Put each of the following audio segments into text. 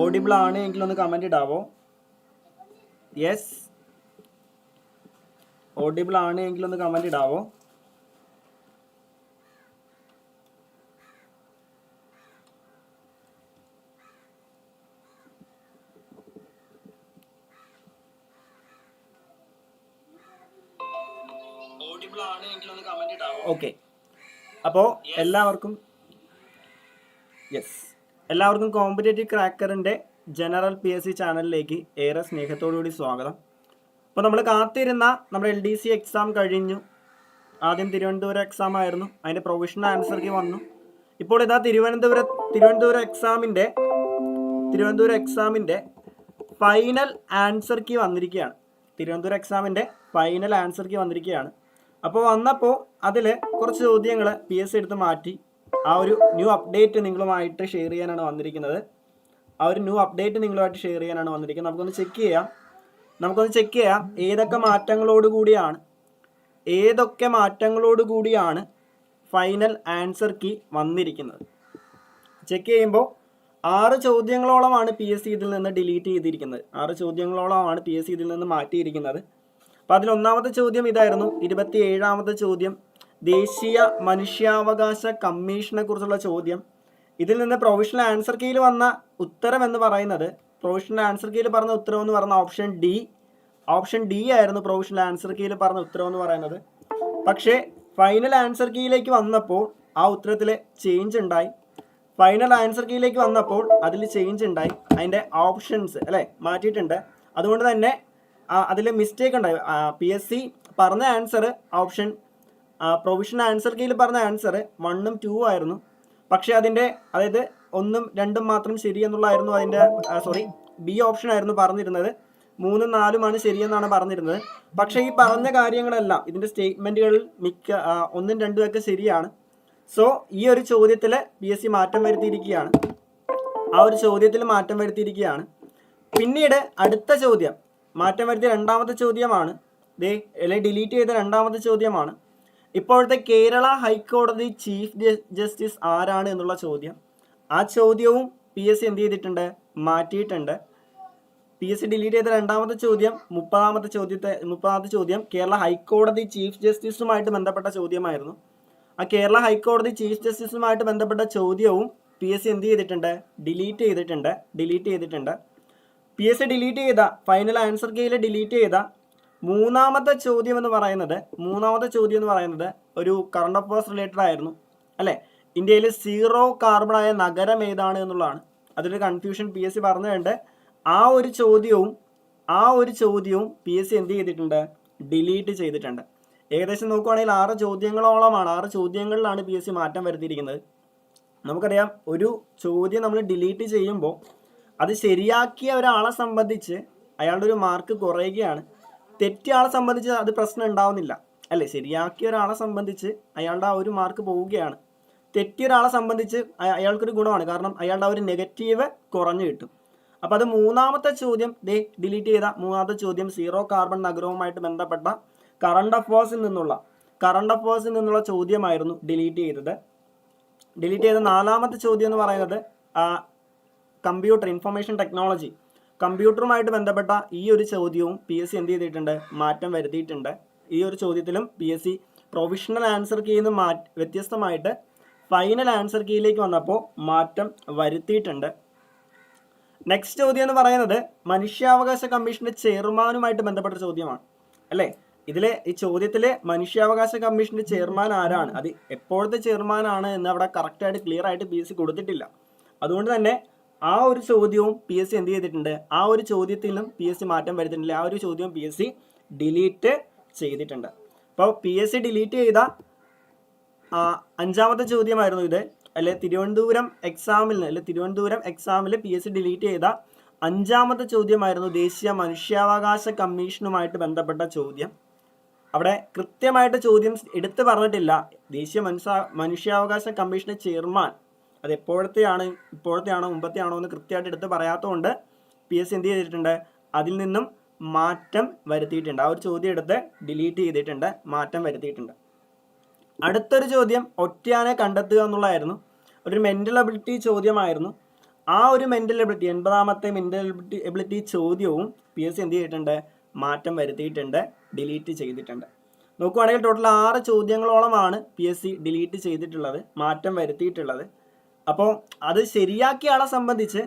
Audible ആണ് എങ്കിൽ ഒന്ന് കമന്റ് ഇടാവോ? യെസ് ഓഡിബിൾ ആണ് എങ്കിൽ ഒന്ന് കമന്റ് ഇടാവോ? ഓക്കെ അപ്പോൾ എല്ലാവർക്കും യെസ് എല്ലാവർക്കും കോമ്പറ്റേറ്റീവ് ക്രാക്കറിന്റെ ജനറൽ പി എസ് സി ചാനലിലേക്ക് ഏറെ സ്നേഹത്തോടുകൂടി സ്വാഗതം. അപ്പോൾ നമ്മൾ കാത്തിരുന്ന നമ്മുടെ എൽ ഡി സി എക്സാം കഴിഞ്ഞു. ആദ്യം തിരുവനന്തപുരം എക്സാം ആയിരുന്നു. അതിന്റെ പ്രൊവിഷണൽ ആൻസർക്ക് വന്നു. ഇപ്പോൾ ഇതാ തിരുവനന്തപുരം തിരുവനന്തപുരം എക്സാമിന്റെ തിരുവനന്തപുരം എക്സാമിന്റെ ഫൈനൽ ആൻസർക്ക് വന്നിരിക്കുകയാണ്. തിരുവനന്തപുരം എക്സാമിന്റെ ഫൈനൽ ആൻസർക്ക് വന്നിരിക്കുകയാണ്. അപ്പോൾ വന്നപ്പോൾ അതിൽ കുറച്ച് ചോദ്യങ്ങൾ പി എസ് സി എടുത്ത് മാറ്റി. ആ ഒരു ന്യൂ അപ്ഡേറ്റ് നിങ്ങളുമായിട്ട് ഷെയർ ചെയ്യാനാണ് വന്നിരിക്കുന്നത്. ആ ഒരു ന്യൂ അപ്ഡേറ്റ് നിങ്ങളുമായിട്ട് ഷെയർ ചെയ്യാനാണ് വന്നിരിക്കുന്നത്. നമുക്കൊന്ന് ചെക്ക് ചെയ്യാം. നമുക്കൊന്ന് ചെക്ക് ചെയ്യാം. ഏതൊക്കെ മാറ്റങ്ങളോട് കൂടിയാണ് ഏതൊക്കെ മാറ്റങ്ങളോട് കൂടിയാണ് ഫൈനൽ ആൻസർ കീ വന്നിരിക്കുന്നത്. ചെക്ക് ചെയ്യുമ്പോൾ ആറ് ചോദ്യങ്ങളോളമാണ് പി എസ് സി ഇതിൽ നിന്ന് ഡിലീറ്റ് ചെയ്തിരിക്കുന്നത്. ആറ് ചോദ്യങ്ങളോളമാണ് പി എസ് സി ഇതിൽ നിന്ന് മാറ്റിയിരിക്കുന്നത്. അപ്പോൾ അതിലൊന്നാമത്തെ ചോദ്യം ഇതായിരുന്നു. ഇരുപത്തി ഏഴാമത്തെ ചോദ്യം ദേശീയ മനുഷ്യാവകാശ കമ്മീഷനെ കുറിച്ചുള്ള ചോദ്യം. ഇതിൽ നിന്ന് പ്രൊവിഷണൽ ആൻസർ കീയിൽ വന്ന ഉത്തരം എന്ന് പറയുന്നത് പ്രൊവിഷണൽ ആൻസർ കീയിൽ പറഞ്ഞ ഉത്തരം എന്ന് പറഞ്ഞ ഓപ്ഷൻ ഡി ഓപ്ഷൻ ഡി ആയിരുന്നു പ്രൊവിഷണൽ ആൻസർ കീയിൽ പറഞ്ഞ ഉത്തരം എന്ന് പറയുന്നത്. പക്ഷേ ഫൈനൽ ആൻസർ കീയിലേക്ക് വന്നപ്പോൾ ആ ഉത്തരത്തിൽ ചേഞ്ച് ഉണ്ടായി. ഫൈനൽ ആൻസർ കീയിലേക്ക് വന്നപ്പോൾ അതിൽ ചേഞ്ച് ഉണ്ടായി. അതിന്റെ ഓപ്ഷൻസ് അല്ലേ മാറ്റിയിട്ടുണ്ട്. അതുകൊണ്ട് തന്നെ അതിൽ മിസ്റ്റേക്ക് ഉണ്ടായി. പി എസ് സി പറഞ്ഞ ആൻസർ ഓപ്ഷൻ പ്രൊവിഷൻ ആൻസർ കീയിൽ പറഞ്ഞ ആൻസർ വണ്ണും ടു ആയിരുന്നു. പക്ഷേ അതിന്റെ അതായത് ഒന്നും രണ്ടും മാത്രം ശരി എന്നുള്ളതായിരുന്നു അതിന്റെ സോറി ബി ഓപ്ഷൻ ആയിരുന്നു പറഞ്ഞിരുന്നത്. മൂന്നും നാലുമാണ് ശരിയെന്നാണ് പറഞ്ഞിരുന്നത്. പക്ഷേ ഈ പറഞ്ഞ കാര്യങ്ങളെല്ലാം ഇതിന്റെ സ്റ്റേറ്റ്മെന്റുകളിൽ മിക്ക ഒന്നും രണ്ടും ഒക്കെ ശരിയാണ്. സോ ഈ ഒരു ചോദ്യത്തിൽ പി എസ് സി മാറ്റം വരുത്തിയിരിക്കുകയാണ്. ആ ഒരു ചോദ്യത്തിൽ മാറ്റം വരുത്തിയിരിക്കുകയാണ്. പിന്നീട് അടുത്ത ചോദ്യം മാറ്റം വരുത്തിയ രണ്ടാമത്തെ ചോദ്യമാണ്. ദേ അല്ലെങ്കിൽ ഡിലീറ്റ് ചെയ്ത രണ്ടാമത്തെ ചോദ്യമാണ്. ഇപ്പോഴത്തെ കേരള ഹൈക്കോടതി ചീഫ് ജസ്റ്റിസ് ആരാണ് എന്നുള്ള ചോദ്യം. ആ ചോദ്യവും പി എസ് സി എന്ത് ചെയ്തിട്ടുണ്ട്? മാറ്റിയിട്ടുണ്ട്. പി എസ് സി ഡിലീറ്റ് ചെയ്ത രണ്ടാമത്തെ ചോദ്യം മുപ്പതാമത്തെ ചോദ്യത്തെ മുപ്പതാമത്തെ ചോദ്യം കേരള ഹൈക്കോടതി ചീഫ് ജസ്റ്റിസുമായിട്ട് ബന്ധപ്പെട്ട ചോദ്യമായിരുന്നു. ആ കേരള ഹൈക്കോടതി ചീഫ് ജസ്റ്റിസുമായിട്ട് ബന്ധപ്പെട്ട ചോദ്യവും പി എസ് സി എന്ത് ചെയ്തിട്ടുണ്ട്? ഡിലീറ്റ് ചെയ്തിട്ടുണ്ട് ഡിലീറ്റ് ചെയ്തിട്ടുണ്ട്. പി എസ് സി ഡിലീറ്റ് ചെയ്ത ഫൈനൽ ആൻസർ കീയിൽ ഡിലീറ്റ് ചെയ്ത മൂന്നാമത്തെ ചോദ്യം എന്ന് പറയുന്നത് മൂന്നാമത്തെ ചോദ്യം എന്ന് പറയുന്നത് ഒരു കറണ്ട് അഫയേഴ്സ് റിലേറ്റഡ് ആയിരുന്നു അല്ലേ? ഇന്ത്യയിൽ സീറോ കാർബൺ ആയ നഗരം ഏതാണ് എന്നുള്ളതാണ്. അതൊരു കൺഫ്യൂഷൻ പി എസ് സി പറഞ്ഞുകൊണ്ട് ആ ഒരു ചോദ്യവും ആ ഒരു ചോദ്യവും പി എസ് സി എന്ത് ചെയ്തിട്ടുണ്ട്? ഡിലീറ്റ് ചെയ്തിട്ടുണ്ട്. ഏകദേശം നോക്കുവാണെങ്കിൽ ആറ് ചോദ്യങ്ങളോളമാണ് ആറ് ചോദ്യങ്ങളിലാണ് പി എസ് സി മാറ്റം വരുത്തിയിരിക്കുന്നത്. നമുക്കറിയാം ഒരു ചോദ്യം നമ്മൾ ഡിലീറ്റ് ചെയ്യുമ്പോൾ അത് ശരിയാക്കിയ ഒരാളെ സംബന്ധിച്ച് അയാളുടെ ഒരു മാർക്ക് കുറയുകയാണ്. തെറ്റിയ ആളെ സംബന്ധിച്ച് അത് പ്രശ്നം ഉണ്ടാവുന്നില്ല. അല്ലേ? ശരിയാക്കിയ ഒരാളെ സംബന്ധിച്ച് അയാളുടെ ആ ഒരു മാർക്ക് പോവുകയാണ്. തെറ്റിയ ഒരാളെ സംബന്ധിച്ച് അയ- അയാൾക്കൊരു ഗുണമാണ്. കാരണം അയാളുടെ ഒരു നെഗറ്റീവ് കുറഞ്ഞു കിട്ടും. അപ്പോൾ അത് മൂന്നാമത്തെ ചോദ്യം ദേ ഡിലീറ്റ് ചെയ്ത മൂന്നാമത്തെ ചോദ്യം സീറോ കാർബൺ നഗരവുമായിട്ട് ബന്ധപ്പെട്ട കറണ്ട് അഫേഴ്സിൽ നിന്നുള്ള കറണ്ട് അഫേഴ്സിൽ നിന്നുള്ള ചോദ്യമായിരുന്നു ഡിലീറ്റ് ചെയ്തത്. ഡിലീറ്റ് ചെയ്ത നാലാമത്തെ ചോദ്യം എന്ന് പറയുന്നത് കമ്പ്യൂട്ടർ ഇൻഫർമേഷൻ ടെക്നോളജി കമ്പ്യൂട്ടറുമായിട്ട് ബന്ധപ്പെട്ട ഈ ഒരു ചോദ്യവും പി എസ് സി എന്ത് ചെയ്തിട്ടുണ്ട്? മാറ്റം വരുത്തിയിട്ടുണ്ട്. ഈ ഒരു ചോദ്യത്തിലും P S C provisional answer കീയിൽ നിന്ന് മാ വ്യത്യസ്തമായിട്ട് ഫൈനൽ ആൻസർ കീയിലേക്ക് വന്നപ്പോൾ മാറ്റം വരുത്തിയിട്ടുണ്ട്. നെക്സ്റ്റ് ചോദ്യം എന്ന് പറയുന്നത് മനുഷ്യാവകാശ കമ്മീഷന്റെ ചെയർമാനുമായിട്ട് ബന്ധപ്പെട്ട ചോദ്യമാണ്. അല്ലേ? ഇതിലെ ഈ ചോദ്യത്തിലെ മനുഷ്യാവകാശ കമ്മീഷന്റെ ചെയർമാൻ ആരാണ്? അത് എപ്പോഴത്തെ ചെയർമാനാണ് എന്ന് അവിടെ കറക്റ്റായിട്ട് ക്ലിയർ ആയിട്ട് പി എസ് സി കൊടുത്തിട്ടില്ല. അതുകൊണ്ട് തന്നെ ആ ഒരു ചോദ്യവും പി എസ് സി എന്ത് ചെയ്തിട്ടുണ്ട്? ആ ഒരു ചോദ്യത്തിലും പി എസ് സി മാറ്റം വരുത്തിട്ടില്ല ആ ഒരു ചോദ്യവും പി എസ് സി ഡിലീറ്റ് ചെയ്തിട്ടുണ്ട്. അപ്പോൾ പി എസ് സി ഡിലീറ്റ് ചെയ്ത അഞ്ചാമത്തെ ചോദ്യമായിരുന്നു ഇത്. അല്ലെ തിരുവനന്തപുരം എക്സാമിൽ അല്ലെ തിരുവനന്തപുരം എക്സാമിൽ പി എസ് സി ഡിലീറ്റ് ചെയ്ത അഞ്ചാമത്തെ ചോദ്യമായിരുന്നു ദേശീയ മനുഷ്യാവകാശ കമ്മീഷനുമായിട്ട് ബന്ധപ്പെട്ട ചോദ്യം. അവിടെ കൃത്യമായിട്ട് ചോദ്യം എടുത്തു പറഞ്ഞിട്ടില്ല. ദേശീയ മനുഷ്യ മനുഷ്യാവകാശ കമ്മീഷന്റെ ചെയർമാൻ അത് എപ്പോഴത്തെയാണ് ഇപ്പോഴത്തെയാണോ മുമ്പത്തെയാണോ എന്ന് കൃത്യമായിട്ട് എടുത്ത് പറയാത്തതുകൊണ്ട് പി എസ് എന്ത് ചെയ്തിട്ടുണ്ട്? അതിൽ നിന്നും മാറ്റം വരുത്തിയിട്ടുണ്ട്. ആ ഒരു ചോദ്യം എടുത്ത് ഡിലീറ്റ് ചെയ്തിട്ടുണ്ട്. മാറ്റം വരുത്തിയിട്ടുണ്ട്. അടുത്തൊരു ചോദ്യം ഒറ്റയാനെ കണ്ടെത്തുക എന്നുള്ളതായിരുന്നു. ഒരു മെന്റൽ എബിലിറ്റി ചോദ്യമായിരുന്നു. ആ ഒരു മെന്റൽ എബിലിറ്റി എൺപതാമത്തെ മെന്റൽ എബിലിറ്റി എബിലിറ്റി ചോദ്യവും പി എസ് എന്ത് ചെയ്തിട്ടുണ്ട്? മാറ്റം വരുത്തിയിട്ടുണ്ട് ഡിലീറ്റ് ചെയ്തിട്ടുണ്ട്. നോക്കുവാണെങ്കിൽ ടോട്ടൽ ആറ് ചോദ്യങ്ങളോളമാണ് പി എസ് സി ഡിലീറ്റ് ചെയ്തിട്ടുള്ളത് മാറ്റം വരുത്തിയിട്ടുള്ളത്. അപ്പോൾ അത് ശരിയാക്കിയ ആളെ സംബന്ധിച്ച്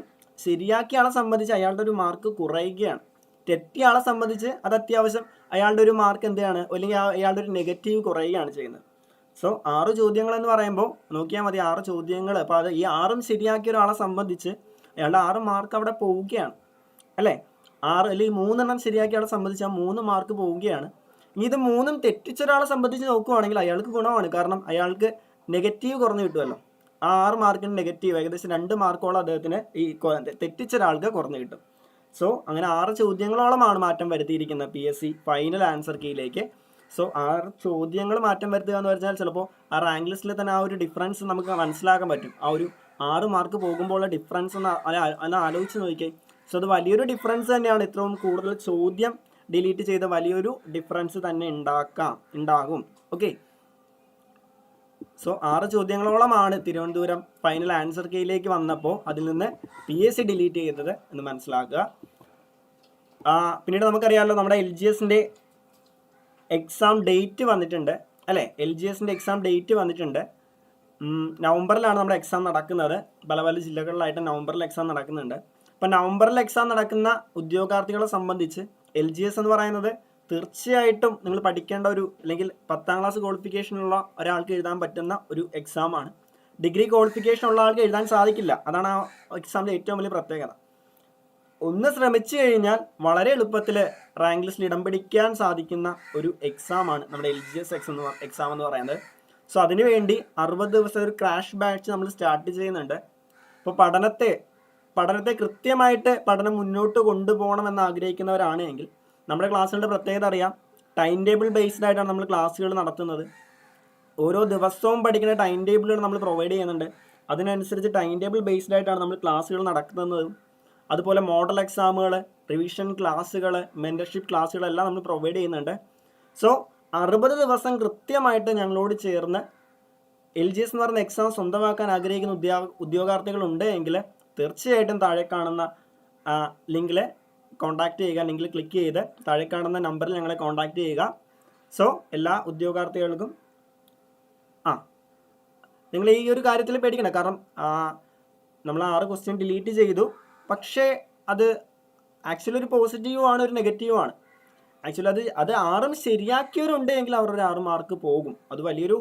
ശരിയാക്കിയ ആളെ സംബന്ധിച്ച് അയാളുടെ ഒരു മാർക്ക് കുറയുകയാണ്. തെറ്റിയ ആളെ സംബന്ധിച്ച് അത് അത്യാവശ്യം അയാളുടെ ഒരു മാർക്ക് എന്താണ്? അല്ലെങ്കിൽ അയാളുടെ ഒരു നെഗറ്റീവ് കുറയുകയാണ് ചെയ്യുന്നത്. സോ ആറ് ചോദ്യങ്ങൾ എന്ന് പറയുമ്പോൾ നോക്കിയാൽ മതി ആറ് ചോദ്യങ്ങൾ അപ്പോൾ അത് ഈ ആറും ശരിയാക്കിയ ഒരാളെ സംബന്ധിച്ച് അയാളുടെ ആറ് മാർക്ക് അവിടെ പോവുകയാണ്. അല്ലേ? ആറ് അല്ലെങ്കിൽ മൂന്നെണ്ണം ശരിയാക്കിയ ആളെ സംബന്ധിച്ച് ആ മൂന്ന് മാർക്ക് പോവുകയാണ്. ഇനി ഇത് മൂന്നും തെറ്റിച്ച ഒരാളെ സംബന്ധിച്ച് നോക്കുവാണെങ്കിൽ അയാൾക്ക് ഗുണമാണ്. കാരണം അയാൾക്ക് നെഗറ്റീവ് കുറഞ്ഞു കിട്ടുമല്ലോ. ആ ആറ് മാർക്കിന് നെഗറ്റീവ് ഏകദേശം രണ്ട് മാർക്കോളം അദ്ദേഹത്തിന് ഈ തെറ്റിച്ച ഒരാൾക്ക് കുറഞ്ഞു കിട്ടും. സോ അങ്ങനെ ആറ് ചോദ്യങ്ങളോളമാണ് മാറ്റം വരുത്തിയിരിക്കുന്നത് P S C final answer കീയിലേക്ക് so ആറ് ചോദ്യങ്ങൾ മാറ്റം വരുത്തുക എന്ന് പറഞ്ഞാൽ ചിലപ്പോൾ ആ റാങ്ക് ലിസ്റ്റിൽ തന്നെ ആ ഒരു ഡിഫറൻസ് നമുക്ക് മനസ്സിലാക്കാൻ പറ്റും. ആ ഒരു ആറ് മാർക്ക് പോകുമ്പോഴുള്ള ഡിഫറൻസ് ഒന്ന് അല്ല ആലോചിച്ച് നോക്കിയേ സോ അത് വലിയൊരു ഡിഫറൻസ് തന്നെയാണ്. ഇത്രയും കൂടുതൽ ചോദ്യം ഡിലീറ്റ് ചെയ്ത വലിയൊരു ഡിഫറൻസ് തന്നെ ഉണ്ടാക്കാം ഉണ്ടാകും. ഓക്കെ സോ ആറ് ചോദ്യങ്ങളോളമാണ് തിരുവനന്തപുരം ഫൈനൽ ആൻസർ കീയിലേക്ക് വന്നപ്പോൾ അതിൽ നിന്ന് പി എസ് സി ഡിലീറ്റ് ചെയ്തത് എന്ന് മനസ്സിലാക്കുക. പിന്നീട് നമുക്കറിയാമല്ലോ നമ്മുടെ എൽ ജി എസിന്റെ എക്സാം ഡേറ്റ് വന്നിട്ടുണ്ട്. അല്ലേ? എൽ ജി എസിന്റെ എക്സാം ഡേറ്റ് വന്നിട്ടുണ്ട്. നവംബറിലാണ് നമ്മുടെ എക്സാം നടക്കുന്നത്. പല പല ജില്ലകളിലായിട്ട് നവംബറിൽ എക്സാം നടക്കുന്നുണ്ട്. അപ്പോൾ നവംബറിൽ എക്സാം നടക്കുന്ന ഉദ്യോഗാർത്ഥികളെ സംബന്ധിച്ച് എൽ ജി എസ് എന്ന് പറയുന്നത് തീർച്ചയായിട്ടും നിങ്ങൾ പഠിക്കേണ്ട ഒരു അല്ലെങ്കിൽ പത്താം ക്ലാസ് ക്വാളിഫിക്കേഷനുള്ള ഒരാൾക്ക് എഴുതാൻ പറ്റുന്ന ഒരു എക്സാമാണ് ഡിഗ്രി ക്വാളിഫിക്കേഷൻ ഉള്ള ആൾക്ക് എഴുതാൻ സാധിക്കില്ല. അതാണ് ആ എക്സാമിന്റെ ഏറ്റവും വലിയ പ്രത്യേകത. ഒന്ന് ശ്രമിച്ചു കഴിഞ്ഞാൽ വളരെ എളുപ്പത്തിൽ റാങ്ക് ലിസ്റ്റിൽ ഇടം പിടിക്കാൻ സാധിക്കുന്ന ഒരു എക്സാമാണ് നമ്മുടെ എൽ ജി എസ് എക്സ് എന്ന് എക്സാം എന്ന് പറയുന്നത്. സോ അതിനുവേണ്ടി അറുപത് ദിവസം ഒരു ക്രാഷ് ബാച്ച് നമ്മൾ സ്റ്റാർട്ട് ചെയ്യുന്നുണ്ട്. ഇപ്പോൾ പഠനത്തെ പഠനത്തെ കൃത്യമായിട്ട് പഠനം മുന്നോട്ട് ആഗ്രഹിക്കുന്നവരാണ് എങ്കിൽ നമ്മുടെ ക്ലാസ്സുകളുടെ പ്രത്യേകത അറിയാം. ടൈം ടേബിൾ ബേസ്ഡ് ആയിട്ടാണ് നമ്മൾ ക്ലാസ്സുകൾ നടത്തുന്നത്. ഓരോ ദിവസവും പഠിക്കുന്ന ടൈം ടേബിളുകൾ നമ്മൾ പ്രൊവൈഡ് ചെയ്യുന്നുണ്ട്. അതിനനുസരിച്ച് ടൈം ടേബിൾ ബേസ്ഡ് ആയിട്ടാണ് നമ്മൾ ക്ലാസ്സുകൾ നടക്കുന്നതും അതുപോലെ മോഡൽ എക്സാമുകൾ റിവിഷൻ ക്ലാസ്സുകൾ മെന്റർഷിപ്പ് ക്ലാസ്സുകളെല്ലാം നമ്മൾ പ്രൊവൈഡ് ചെയ്യുന്നുണ്ട്. സോ അറുപത് ദിവസം കൃത്യമായിട്ട് ഞങ്ങളോട് ചേർന്ന് എൽ ജി എസ് എന്ന് പറയുന്ന എക്സാം സ്വന്തമാക്കാൻ ആഗ്രഹിക്കുന്ന ഉദ്യോഗ ഉദ്യോഗാർത്ഥികളുണ്ട് എങ്കിൽ തീർച്ചയായിട്ടും താഴെ കാണുന്ന ലിങ്കിൽ കോൺടാക്റ്റ് ചെയ്യുക ലിങ്കിൽ ക്ലിക്ക് ചെയ്ത് താഴെ കാണുന്ന നമ്പറിൽ ഞങ്ങളെ കോൺടാക്റ്റ് ചെയ്യുക. സോ എല്ലാ ഉദ്യോഗാർത്ഥികൾക്കും ആ നിങ്ങൾ ഈ ഒരു കാര്യത്തിൽ പേടിക്കണം കാരണം നമ്മൾ ആറ് ക്വസ്റ്റ്യൻ ഡിലീറ്റ് ചെയ്തു. പക്ഷേ അത് ആക്ച്വലി ഒരു പോസിറ്റീവ് ആണ് ഒരു നെഗറ്റീവ് ആണ്. ആക്ച്വലി അത് അത് ആറും ശരിയാക്കിയവരുണ്ട് എങ്കിൽ ഒരു ആറ് മാർക്ക് പോകും. അത് വലിയൊരു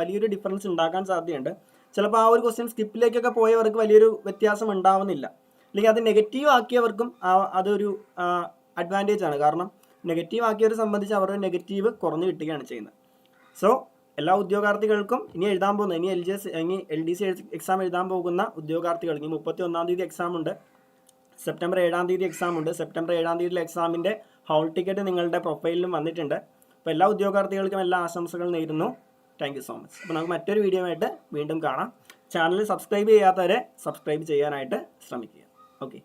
വലിയൊരു ഡിഫറൻസ് ഉണ്ടാക്കാൻ സാധ്യതയുണ്ട്. ചിലപ്പോൾ ആ ഒരു ക്വസ്റ്റ്യൻ സ്കിപ്പിലേക്കൊക്കെ പോയവർക്ക് വലിയൊരു വ്യത്യാസം ഉണ്ടാവുന്നില്ല. അല്ലെങ്കിൽ അത് നെഗറ്റീവ് ആക്കിയവർക്കും അതൊരു അഡ്വാന്റേജ് ആണ്. കാരണം നെഗറ്റീവ് ആക്കിയവരെ സംബന്ധിച്ച് അവരുടെ നെഗറ്റീവ് കുറഞ്ഞു കിട്ടുകയാണ് ചെയ്യുന്നത്. സോ എല്ലാ ഉദ്യോഗാർത്ഥികൾക്കും ഇനി എഴുതാൻ പോകുന്ന ഇനി എൽ ജി എസ് ഇനി എൽ ഡി സി എക്സാം എഴുതാൻ പോകുന്ന ഉദ്യോഗാർത്ഥികൾ ഇനി മുപ്പത്തി ഒന്നാം തീയതി എക്സാം ഉണ്ട്. സെപ്റ്റംബർ ഏഴാം തീയതി എക്സാം ഉണ്ട്. സെപ്റ്റംബർ ഏഴാം തീയതിയിലെ എക്സാമിന്റെ ഹോൾ ടിക്കറ്റ് നിങ്ങളുടെ പ്രൊഫൈലിലും വന്നിട്ടുണ്ട്. അപ്പോൾ എല്ലാ ഉദ്യോഗാർത്ഥികൾക്കും എല്ലാ ആശംസകൾ നേരുന്നു. താങ്ക് സോ മച്ച് അപ്പോൾ നമുക്ക് മറ്റൊരു വീഡിയോ ആയിട്ട് വീണ്ടും കാണാം. ചാനൽ സബ്സ്ക്രൈബ് ചെയ്യാത്തവരെ സബ്സ്ക്രൈബ് ചെയ്യാനായിട്ട് ശ്രമിക്കുക. ഓക്കെ